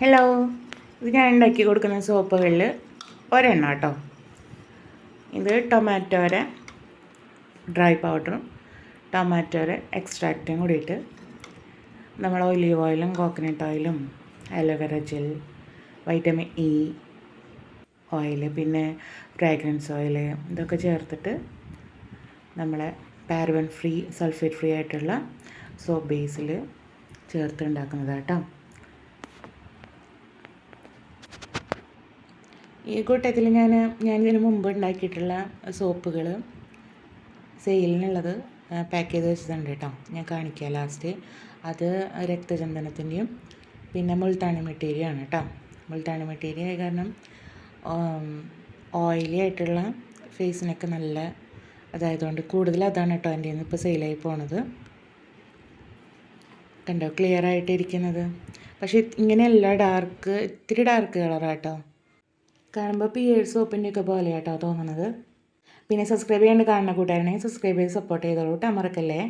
Hello ഇത് ഞാൻ ഉണ്ടാക്കി കൊടുക്കുന്ന സോപ്പുകളിൽ ഒരെണ്ണം കേട്ടോ. ഇത് ടൊമാറ്റോരെ ഡ്രൈ പൗഡറും ടൊമാറ്റോരെ എക്സ്ട്രാക്റ്റും കൂടിയിട്ട് നമ്മൾ ഒലീവ് ഓയിലും കോക്കനട്ട് ഓയിലും aloe vera gel vitamin E oil പിന്നെ ഫ്രാഗ്രൻസ് ഓയിൽ ഇതൊക്കെ ചേർത്തിട്ട് നമ്മളെ പാരവൻ ഫ്രീ സൾഫേറ്റ് ഫ്രീ ആയിട്ടുള്ള സോപ്പ് ബേസിൽ ചേർത്ത് ഉണ്ടാക്കുന്നതാണ് ഈ കൂട്ടത്തിൽ ഞാൻ ഞാൻ ഇതിന് മുമ്പ് ഉണ്ടാക്കിയിട്ടുള്ള സോപ്പുകൾ സെയിലിനുള്ളത് പാക്ക് ചെയ്ത് വെച്ചിട്ടുണ്ട് കേട്ടോ. ഞാൻ കാണിക്കാം ലാസ്റ്റ്. അത് രക്തചന്ദനത്തിന്റെയും പിന്നെ മുൾത്താണി മെറ്റീരിയൽ ആണ് കേട്ടോ. മുൾത്താണി മെറ്റീരിയൽ കാരണം ഓയിലി ആയിട്ടുള്ള ഫേസിനൊക്കെ നല്ല അതായതുകൊണ്ട് കൂടുതൽ അതാണ് കേട്ടോ എന്റെ ഇപ്പോൾ സെയിലായി പോണത്. കണ്ടോ? ക്ലിയർ ആയിട്ടിരിക്കുന്നത്. പക്ഷേ ഇങ്ങനെയല്ല ഡാർക്ക് ഇത്തിരി ഡാർക്ക് കളറാട്ടോ കാണുമ്പോൾ പിയേഴ്സ് സോപ്പിന്റെ ഒക്കെ പോലെ കേട്ടോ തോന്നുന്നത്. പിന്നെ സബ്സ്ക്രൈബ് ചെയ്യാണ്ട് കാണുന്ന കൂട്ടുകാരനെ സബ്സ്ക്രൈബ് ചെയ്ത് സപ്പോർട്ട് ചെയ്തോളൂ കേട്ടോ മറക്കല്ലേ?